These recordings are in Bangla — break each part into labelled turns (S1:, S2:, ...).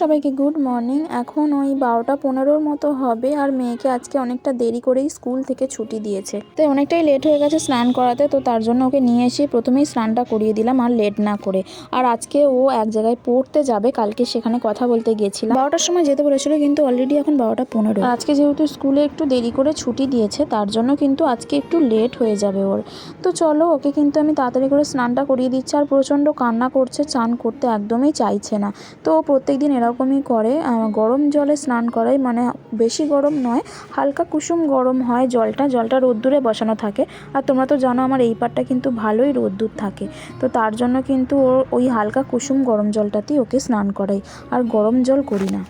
S1: সবাইকে গুড মর্নিং। এখন ওই বারোটা পনেরোর মতো হবে আর মেয়েকে আজকে অনেকটা দেরি করেই স্কুল থেকে ছুটি দিয়েছে। তো অনেকটাই লেট হয়ে গেছে স্নান করাতে, তো তার জন্য ওকে নিয়ে এসে প্রথমেই স্নানটা করিয়ে দিলাম আর লেট না করে। আর আজকে ও এক জায়গায় পড়তে যাবে, কালকে সেখানে কথা বলতে গিয়েছিলাম। বারোটার সময় যেতে বলেছিল, কিন্তু অলরেডি এখন বারোটা পনেরো। আজকে যেহেতু স্কুলে একটু দেরি করে ছুটি দিয়েছে, তার জন্য কিন্তু আজকে একটু লেট হয়ে যাবে ওর। তো চলো, ওকে কিন্তু আমি তাড়াতাড়ি করে স্নানটা করিয়ে দিচ্ছি, আর প্রচণ্ড কান্না করছে, চান করতে একদমই চাইছে না। তো প্রত্যেক দিন এরকমই করে। গরম জলে স্নান করাই মানে বেশি গরম নয়, হালকা কুসুম গরম হয় জলটা জলটা রোদ্দুরে বসানো থাকে। আর তোমরা তো জানো আমার এই পাটটা কিন্তু ভালোই রোদ্দুর থাকে। তো তার জন্য কিন্তু ওর ওই হালকা কুসুম গরম জলটাতেই ওকে স্নান করাই। আর গরম জল করি না।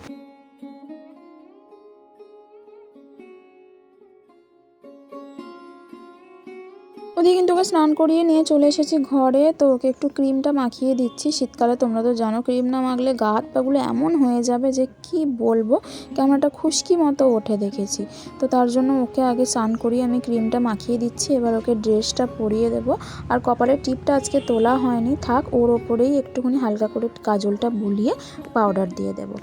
S1: ওদিকে কিন্তু ওকে স্নান করিয়ে নিয়ে চলে এসেছি ঘরে। তো ওকে একটু ক্রিমটা মাখিয়ে দিচ্ছি। শীতকালে তোমরা তো জানো, ক্রিম না মাখলে গা হাত পাগুলো এমন হয়ে যাবে যে কি বলব? কেমন একটা খুশকি মতো ওঠে দেখেছি। তো তার জন্য ওকে আগে স্নান করিয়ে আমি ক্রিমটা মাখিয়ে দিচ্ছি। এবার ওকে ড্রেসটা পরিয়ে দেবো। আর কপালের টিপটা আজকে তোলা হয়নি। থাক, ওর ওপরেই একটুখানি হালকা করে কাজলটা বুলিয়ে পাউডার দিয়ে দেবো।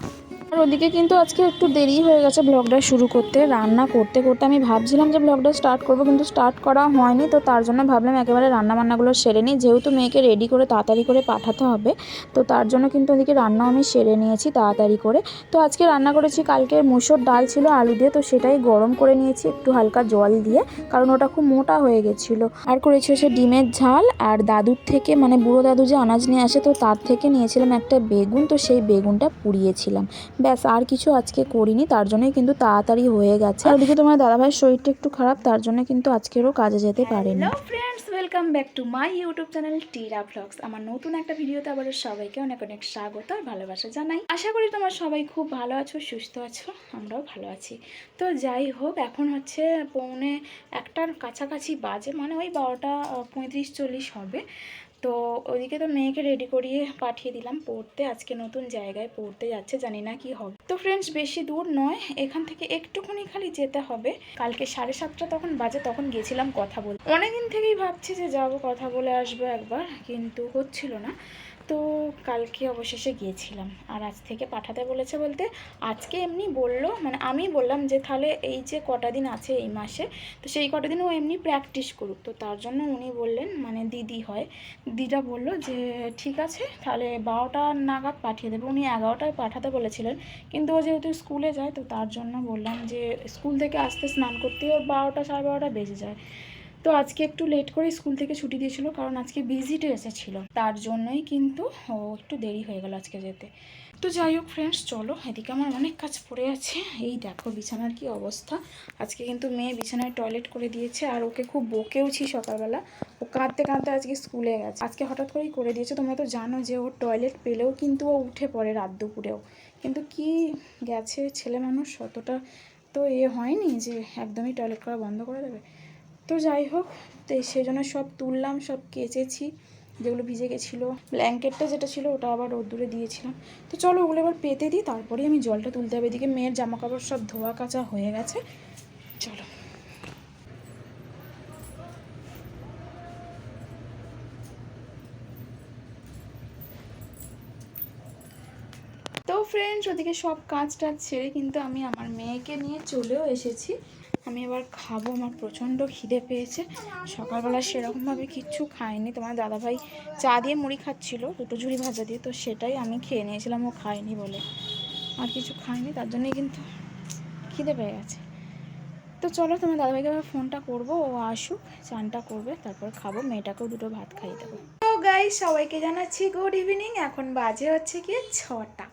S1: আর ওদিকে কিন্তু আজকে একটু দেরি হয়ে গেছে ব্লগটা শুরু করতে, রান্না করতে করতে। আমি ভাবছিলাম যে ব্লগটা স্টার্ট করব, কিন্তু স্টার্ট করা হয়নি, তো তার জন্য ভাবলাম একেবারে রান্না বান্নাগুলো সেরে নিই। যেহেতু মেয়েকে রেডি করে তাড়াতাড়ি করে পাঠাতে হবে, তো তার জন্য কিন্তু ওদিকে রান্নাও আমি সেরে নিয়েছি তাড়াতাড়ি করে। তো আজকে রান্না করেছি, কালকে মুসুর ডাল ছিল আলু দিয়ে, তো সেটাই গরম করে নিয়েছি একটু হালকা জল দিয়ে, কারণ ওটা খুব মোটা হয়ে গেছিল। আর করেছি হচ্ছে ডিমের ঝাল, আর দাদুর থেকে মানে বুড়ো দাদু যে আনাজ নিয়ে আসে, তো তার থেকে নিয়েছিলাম একটা বেগুন, তো সেই বেগুনটা পুড়িয়েছিলাম। ব্যাস আর কিছু আজকে করিনি তার জন্যই কিন্তু তাড়াতাড়ি হয়ে গেছে। আর ওদিকে তোমার দাদাভাইয়ের শরীরটা একটু খারাপ তার জন্য কিন্তু আজকেরও কাজে যেতে পারেনি।
S2: Friends welcome back to my YouTube channel Tira vlogs আমার নতুন একটা ভিডিওতে আবার সবাইকে অনেক অনেক স্বাগত আর ভালোবাসা জানাই। আশা করি তোমার সবাই খুব ভালো আছো সুস্থ আছো আমরাও ভালো আছি। তো যাই হোক এখন হচ্ছে পৌনে একটার কাছাকাছি বাজে মানে ওই বারোটা পঁয়ত্রিশ চল্লিশ হবে। তো ওইদিকে তো মেয়েকে রেডি করিয়ে পাঠিয়ে দিলাম পড়তে। আজকে নতুন জায়গায় পড়তে যাচ্ছে, জানি না কি হবে। তো ফ্রেন্ডস বেশি দূর নয়, এখান থেকে একটুখানি খালি যেতে হবে। কালকে সাড়ে সাতটা তখন বাজে, তখন গেছিলাম কথা বলে। অনেকদিন থেকেই ভাবছি যে যাব, কথা বলে আসব একবার, কিন্তু হচ্ছিল না। তো কালকে অবশেষে গিয়েছিলাম। আর আজ থেকে পাঠাতে বলেছে বলতে আজকে এমনি বলল মানে আমি বললাম যে তাহলে এই যে কটা দিন আছে এই মাসে, তো সেই কটা দিন ও এমনি প্র্যাকটিস করুক। তো তার জন্য উনি বললেন মানে দিদি হয় দিদা বলল যে ঠিক আছে, তাহলে বারোটা নাগাদ পাঠিয়ে দেবে। উনি এগারোটায় পাঠাতে বলেছিলেন, কিন্তু ও যেহেতু স্কুলে যায়, তো তার জন্য বললাম যে স্কুল থেকে আসতে স্নান করতেই ওর বারোটা সাড়ে বারোটা বেজে যায়। তো আজকে একটু লেট করে স্কুল থেকে ছুটি দিয়েছিল, কারণ আজকে ভিজিটে এসেছিল তার জন্যই কিন্তু ও একটু দেরি হয়ে গেল আজকে যেতে। তো যাই হোক ফ্রেন্ডস চলো, এদিকে আমার অনেক কাজ পড়ে আছে। এই দেখো বিছানার কি অবস্থা। আজকে কিন্তু মেয়ে বিছানায় টয়লেট করে দিয়েছে, আর ওকে খুব বকেওছি সকালবেলা। ও কাঁদতে কাঁদতে আজকে স্কুলে গেছে। আজকে হঠাৎ করেই করে দিয়েছে, তোমরা তো জানো যে ওর টয়লেট পেলেও কিন্তু ও উঠে পড়ে রাত দুপুরেও। কিন্তু কি গেছে ছেলে মানুষ, অতটা তো এ হয়নি যে একদমই টয়লেট করা বন্ধ করে দেবে। তো যাই হোক, তো সেই জন্য সব তুললাম, সব কেচেছি, যেগুলো ভিজে গেছিল। ব্ল্যাঙ্কেটটা যেটা ছিল ওটা আবার রোদ্দুরে দিয়েছিলাম। তো চলো ওগুলো এবার পেতে দিই তারপরেই আমি জলটা তুলতে হবে। এদিকে মেয়ের জামা কাপড় সব ধোয়া কাচা হয়ে গেছে। চলো। তো ফ্রেন্ডস ওদিকে সব কাজ টাজ ছেড়ে কিন্তু আমি আমার মেয়েকে নিয়ে চলেও এসেছি। আমি এবার খাব, আমার প্রচণ্ড খিদে পেয়েছে। সকালবেলা সেরকমভাবে কিচ্ছু খাইনি। তোমার দাদাভাই চা দিয়ে মুড়ি খাচ্ছিল, দুটো ঝুড়ি ভাজা দিয়ে, তো সেটাই আমি খেয়ে নিয়েছিলাম, ও খায়নি বলে। আর কিছু খাইনি তার জন্যই কিন্তু খিদে পেয়ে গেছে। তো চলো, তোমার দাদাভাইকে এবার ফোনটা করব, ও আসুক, চানটা করবে, তারপর খাব, মেয়েটাকেও দুটো ভাত খাইয়ে দেবো। গাই সবাইকে জানাচ্ছি গুড ইভিনিং এখন বাজে হচ্ছে কি ছটা।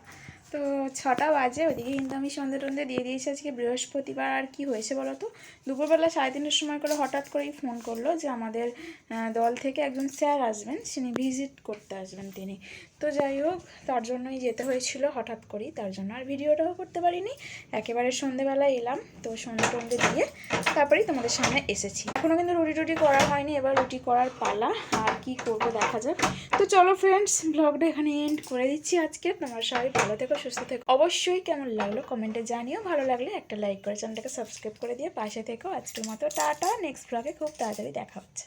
S2: তো ছটা বাজে, ওদিকে কিন্তু আমি সন্ধে টন্ধে দিয়ে দিয়েছি আজকে বৃহস্পতিবার, আর কি হয়েছে বলো তো? দুপুরবেলা সাড়ে তিনটের সময় করে হঠাৎ করেই ফোন করল যে আমাদের দল থেকে একজন স্যার আসবেন তিনি ভিজিট করতে আসবেন তিনি। তো যাই হোক, তার জন্যই যেতে হয়েছিল হঠাৎ করেই, তার জন্য আর ভিডিওটাও করতে পারিনি। একেবারে সন্ধেবেলায় এলাম, তো সন্ধে টন্ধে দিয়ে তারপরেই তোমাদের সামনে এসেছি। এখনও কিন্তু রুটি টুটি করা হয়নি, এবার রুটি করার পালা, আর কি করব দেখা যাক। তো চলো ফ্রেন্ডস ব্লগটা এখানে এন্ড করে দিচ্ছি আজকে। তোমার সবাই ভালো থেকো, সুস্থ থেকো। অবশ্যই কেমন লাগল কমেন্টে জানিও। ভালো লাগলে একটা লাইক করে চ্যানেলটাকে সাবস্ক্রাইব করে দিয়ে পাশে থেকো। আজকের মতো টাটা নেক্সট ব্লগে খুব তাড়াতাড়ি দেখা হচ্ছে।